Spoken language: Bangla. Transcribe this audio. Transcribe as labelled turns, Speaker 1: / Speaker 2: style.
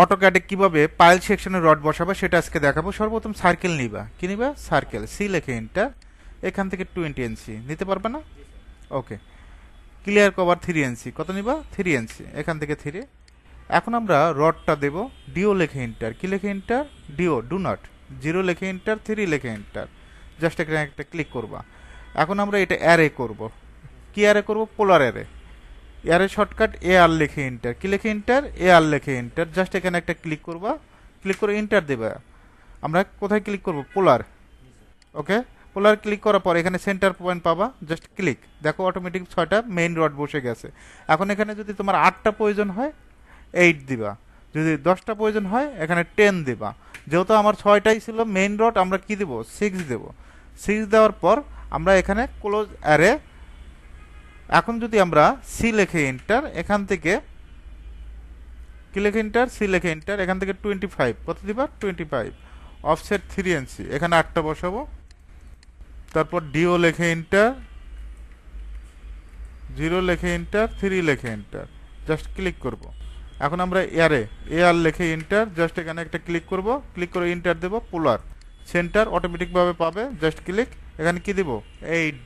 Speaker 1: অটোক্যাডে কীভাবে পাইল সেকশনে রড বসাবে সেটা আজকে দেখাবো। সর্বপ্রথম সার্কেল নিবা। কি নিবা? সার্কেল সি লেখে এন্টার এখান থেকে টোয়েন্টি এনসি নিতে পারবে না? Okay clear cover three NC কত নিবা? থ্রি এনসি এখান থেকে থ্রি এখন আমরা রডটা দেব। ডিও লেখে এন্টার কি লেখে এন্টার ডিও ডু নট জিরো লেখে এন্টার থ্রি লেখে এন্টার জাস্ট এখানে একটা ক্লিক করবা। এখন আমরা এটা অ্যারে করব। কি অ্যারে করব? পোলার অ্যারে এয়ারে শর্টকাট, এ আর লেখে এন্টার কি লেখে এন্টার এ আর লেখে এন্টার জাস্ট এখানে একটা ক্লিক করবা। ক্লিক করে এন্টার দেবা। আমরা কোথায় ক্লিক করব? পোলার ওকে পোলার ক্লিক করার পর এখানে সেন্টার পয়েন্ট পাবা। জাস্ট ক্লিক দেখো অটোমেটিক ছয়টা মেইন রড বসে গেছে। এখন এখানে যদি তোমার আটটা প্রয়োজন হয় এইট দিবা। যদি দশটা প্রয়োজন হয়, এখানে টেন দিবা। যেহেতু আমার ছয়টাই ছিল মেইন রড আমরা কি দেবো? সিক্স দেবো। সিক্স দেওয়ার পর আমরা এখানে ক্লোজ অ্যারে এখন যদি আমরা সি লেখে এন্টার এখান থেকে কি লেখে এন্টার সি লেখে এন্টার এখান থেকে টোয়েন্টি ফাইভ কত দিবা? Twenty five offset three NC এখানে আটটা বসাবো। তারপর ডিও লেখে এন্টার জিরো লেখে এন্টার থ্রি লেখে এন্টার জাস্ট ক্লিক করব। এখন আমরা এয়ারে এয়ার লেখে এন্টার জাস্ট এখানে একটা ক্লিক করব। ক্লিক করে এন্টার দেবো পোলার সেন্টার অটোমেটিকভাবে পাবে। জাস্ট ক্লিক এখানে কি দিব? এইট